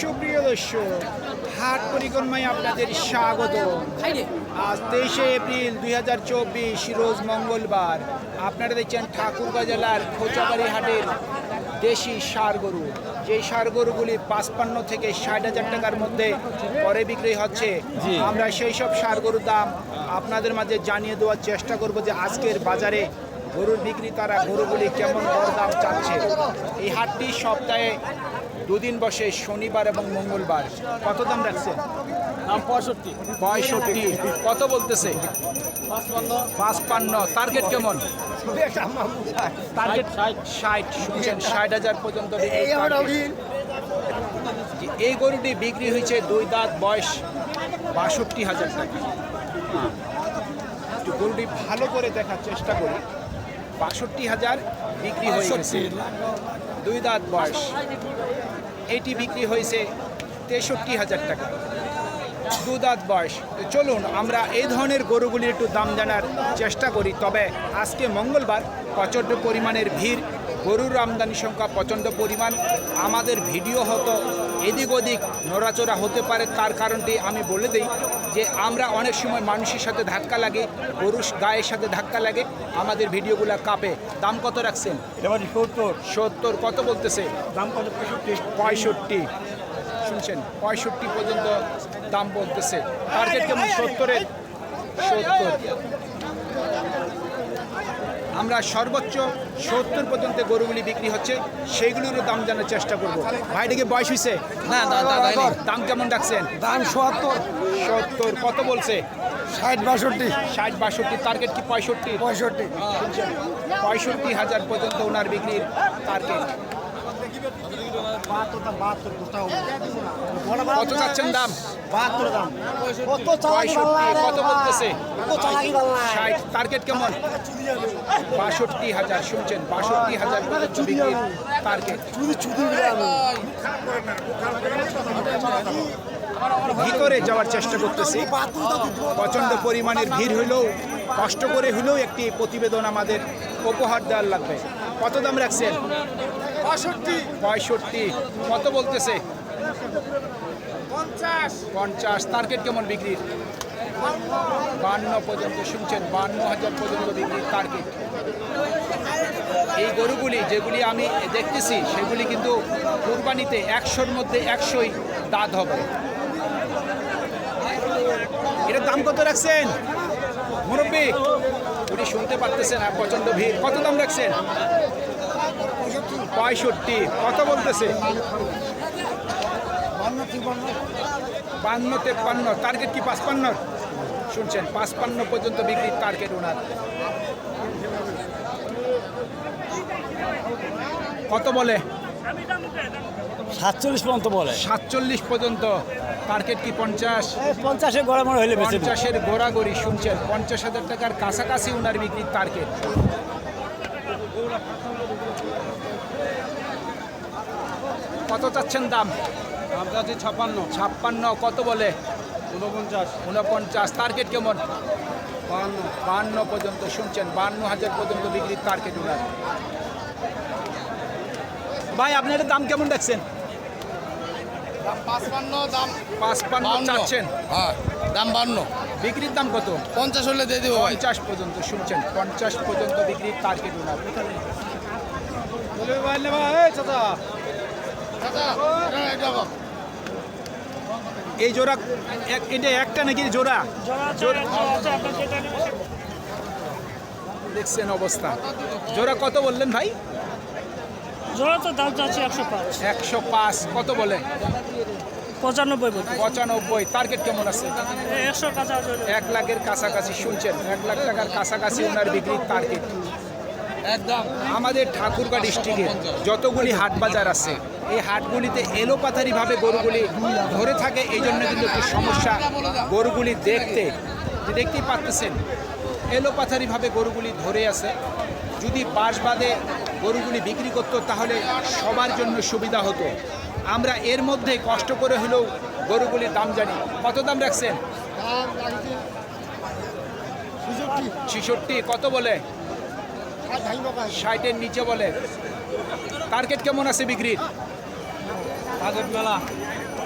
সুপ্রিয় দর্শক হাট পরিক্রমায় আপনাদের স্বাগত। আজ তেইশে এপ্রিল দুই হাজার চব্বিশ রোজ মঙ্গলবার। আপনারা দেখছেন ঠাকুরগাঁ জেলার খোঁচাবাড়ি হাটের দেশি সার গরু। যেই সার গরুগুলি পাঁচপান্ন থেকে ষাট হাজার টাকার মধ্যে পরে বিক্রি হচ্ছে আমরা সেই সব সার গরুর দাম আপনাদের মাঝে জানিয়ে দেওয়ার চেষ্টা করব যে আজকের বাজারে গরুর বিক্রি তারা গরুগুলি কেমন দাম চাচ্ছে। এই হাটটি সপ্তাহে দুদিন বসে শনিবার এবং মঙ্গলবার। কত দাম রাখছে দাম পঁয়ষট্টি। পঁয়ষট্টি। কত বলতেছে? পাঁচপান্ন। টার্গেট কেমন? টার্গেট ষাট। ষাট। শুনছেন ষাট হাজার পর্যন্ত। এই গরুটি বিক্রি হয়েছে দুই দাঁত বয়স বাষট্টি হাজার টাকা। একটু গরুটি ভালো করে দেখার চেষ্টা করি। বাষট্টি হাজার বিক্রি হয়ে গেছে। দুই দাঁত বয়স। এটি বিক্রি হয়েছে তেষট্টি হাজার টাকা। দুদাত বয়স। চলুন, আমরা এই ধরনের গরুগুলির একটু দাম জানার চেষ্টা করি। তবে আজকে মঙ্গলবার প্রচণ্ড পরিমাণের ভিড়, গরুর আমদানি সংখ্যা প্রচণ্ড পরিমাণ। আমাদের ভিডিও হতো এদিক ওদিক নড়াচড়া হতে পারে তার কারণটি আমি বলে দিই যে আমরা অনেক সময় মানুষের সাথে ধাক্কা লাগে গরুর গায়ের সাথে ধাক্কা লাগে আমাদের ভিডিওগুলো কাঁপে। দাম কত রাখছেন? সত্তর। সত্তর কত বলতেছে? দাম কত? পঁয়ষট্টি। পঁয়ষট্টি। শুনছেন পঁয়ষট্টি পর্যন্ত দাম বলতেছে। টার্গেট কেমন? সত্তরের? সত্তর। আমরা সর্বোচ্চ সত্তর পর্যন্ত গরুগুলি বিক্রি হচ্ছে সেইগুলোরও দাম জানার চেষ্টা করব। ভাইটিকে বয়স হয়েছে না দাম কেমন ডাকছেন দাম সত্তর। সত্তর কত বলছে? ষাট বাষট্টি। ষাট বাষট্টি টার্গেট কি পঁয়ষট্টি? পঁয়ষট্টি। পঁয়ষট্টি হাজার পর্যন্ত ওনার বিক্রির টার্গেট কত চাচ্ছেন দাম? পঁয়ষট্টি কত বলতেছে? ষাট টার্গেট কেমন? বাষট্টি হাজার শুনছেন বাষট্টি হাজার টার্গেট ভিতরে যাওয়ার চেষ্টা করতেছি। প্রচণ্ড পরিমাণের ভিড় হইলেও কষ্ট করে হলেও একটি প্রতিবেদন আমাদের উপহার দেওয়ার লাগবে। কত দাম রাখছেন? পঁয়ষট্টি। কত বলতেছে? পঞ্চাশ। টার্গেট কেমন বিক্রির? বান্ন পর্যন্ত শুনছেন বান্ন হাজার পর্যন্ত বিক্রির টার্গেট এই গরুগুলি যেগুলি আমি দেখতেছি সেগুলি কিন্তু কুরবানিতে একশোর মধ্যে একশোই দাঁত হবে। এটার দাম কত রাখছেন? মুরব্বী উনি শুনতে পারতেছেন আর প্রচণ্ড ভিড়। কত দাম রাখছেন? পঁয়ষট্টি। কত বলতেছে? বান্ন তেপ্পান্ন। টার্গেট কি পাঁচপান্ন? শুনছেন পাঁচপান্ন পর্যন্ত বিক্রির টার্গেট ওনার। কত বলে? সাতচল্লিশ পর্যন্ত বলে। সাতচল্লিশ পর্যন্ত। টার্গেট কি পঞ্চাশ? পঞ্চাশে গড়া মনে হইলে বেশি পঞ্চাশের গোড়াগড়ি শুনছেন পঞ্চাশ হাজার টাকার কাছাকাছি ওনার বিক্রির টার্গেট কত চাচ্ছেন দাম? আমদানি ছাপান্ন ছাপ্পান্ন। ছাপ্পান্ন কত বলে? উনপঞ্চাশ উনপঞ্চাশ টার্গেট কেমন? বাহান্ন। বান্ন পর্যন্ত শুনছেন বান্ন হাজার পর্যন্ত বিক্রির টার্গেট ওনার। ভাই আপনি এটার দাম কেমন দেখছেন? পাঁচপান্ন দাম পাঁচপান্ন। চাচ্ছেন। হ্যাঁ দাম বান্ন বিক্রির দাম কত? পঞ্চাশ হলে দিয়ে দেবো ভাই। পঞ্চাশ পর্যন্ত শুনছেন? পঞ্চাশ পর্যন্ত বিক্রির টার্গেট ওনার। এই। জোড়া এক- এটা একটা নাকি জোড়া? জোড়া দেখছেন অবস্থা। জোড়া কত বললেন ভাই? জোড়া তো দাম চাচ্ছি একশো পাঁচ। একশো পাঁচ কত বলে? পঁচানব্বই পঁচানব্বই টার্গেট কেমন আছে? একশো জোড়া এক লাখের কাছাকাছি শুনছেন এক লাখ টাকার কাছাকাছি ওনার বিক্রির টার্গেট একদম। আমাদের ঠাকুরগাঁ ডিস্ট্রিক্টে যতগুলি হাট বাজার আছে এই হাটগুলিতে এলোপাথারিভাবে গরুগুলি ধরে থাকে এই জন্য কিন্তু একটু সমস্যা। গরুগুলি দেখতে যে দেখতেই পারতেছেন এলোপাথারিভাবে গরুগুলি ধরে আছে। যদি বাঁশ বাদে গরুগুলি বিক্রি করতো তাহলে সবার জন্য সুবিধা হতো। আমরা এর মধ্যে কষ্ট করে হলেও গরুগুলির দাম জানি। কত দাম রাখছেন? ছিষট্টি। কত বলে? ষাটের নিচে বলে। টার্গেট কেমন আছে বিক্রির?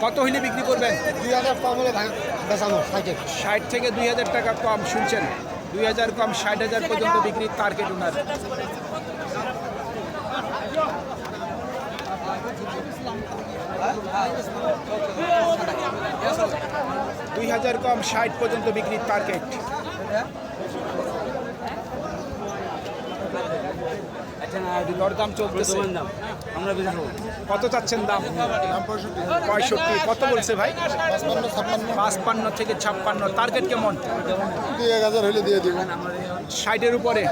কত হইলে বিক্রি করবেন? দুই হাজার কম হলে ষাট থেকে দুই হাজার টাকা কম, শুনছেন? দুই হাজার কম, ষাট হাজার পর্যন্ত বিক্রির টার্গেট ওনার। দুই হাজার কম ষাট পর্যন্ত বিক্রির টার্গেট দরদাম চলতেছে। আমরা কত চাচ্ছেন দাম? পঁয়ষট্টি। কত বলছে ভাই? পাঁচপান্ন থেকে ছাপ্পান্ন। টার্গেট কেমন? দুই এক হাজার হলে দিয়ে দিব। ষাটের উপরে।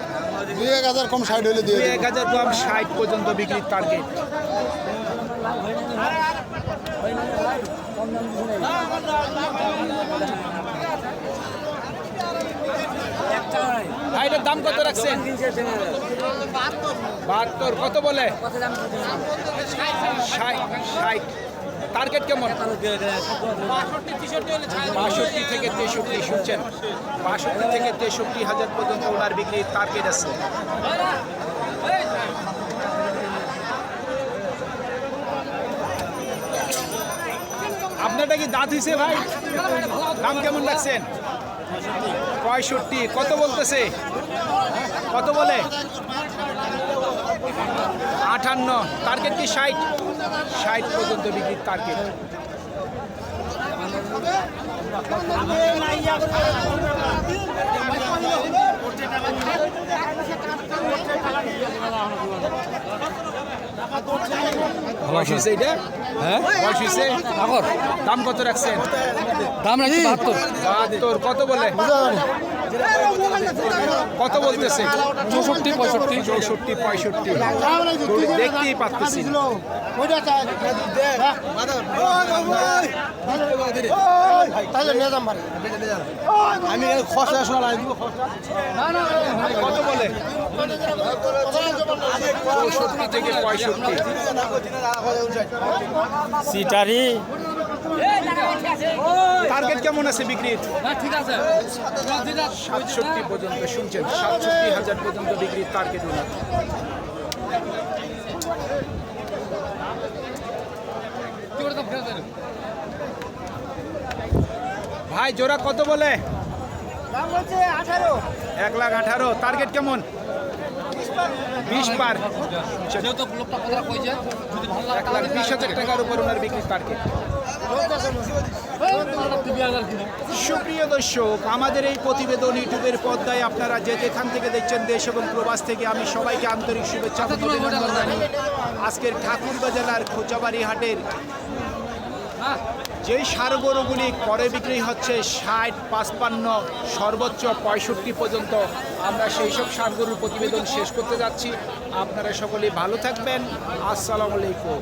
দুই এক হাজার কম সাইড হলে দুই এক হাজার কম ষাট পর্যন্ত বিক্রির টার্গেট ভাই দাম কত রাখছেন? বাহাত্তর কত বলে? ষাট ষাট। টার্গেট কেমন? বাষট্টি থেকে তেষট্টি শুনছেন? বাষট্টি থেকে তেষট্টি হাজার পর্যন্ত ওনার বিক্রির টার্গেট আছে। আপনারটা কি দাঁত হয়েছে ভাই? দাম কেমন রাখছেন? পঁয়ষট্টি। কত বলতেছে? কত বলে? আটান্ন টার্গেট কি ষাট? ষাট পর্যন্ত বিক্রির টার্গেট হ্যাঁ? দাম কত রাখছেন? দাম রাখছি বাহাত্তর। বাহাত্তর কত বলে? কত বলতেছে? চৌষট্টি পঁয়ষট্টি। চৌষট্টি পঁয়ষট্টি। দেখতেই পাচ্ছি তাহলে নিয়ে যাম বাড়ি আমি খসড়া শোনা লাগবে কত বলে চৌষট্টি থেকে পঁয়ষট্টি। সিটারি। টার্গেট কেমন আছে বিক্রির? সাতষট্টি পর্যন্ত শুনছেন? সাতষট্টি হাজার পর্যন্ত বিক্রির টার্গেট ওনার। ভাই জোড়া কত বলে? এক লাখ আঠারো। টার্গেট কেমন? বিশ পার। এক লাখ বিশ হাজার টাকার উপর ওনার বিক্রির টার্গেট সুপ্রিয় দর্শক আমাদের এই প্রতিবেদন ইউটিউবের পর্দায় আপনারা যে যেখান থেকে দেখছেন দেশ এবং প্রবাস থেকে। আমি সবাইকে আন্তরিক শুভেচ্ছা অভিনন্দন জানিয়ে আজকের ঠাকুরগাঁ জেলার খোঁচাবাড়ি হাটের যেই সার গরুগুলি করে বিক্রি হচ্ছে ষাট পাঁচপান্ন সর্বোচ্চ পঁয়ষট্টি পর্যন্ত। আমরা সেই সব সার গরুর প্রতিবেদন শেষ করতে যাচ্ছি। আপনারা সকলে ভালো থাকবেন। আসসালামু আলাইকুম।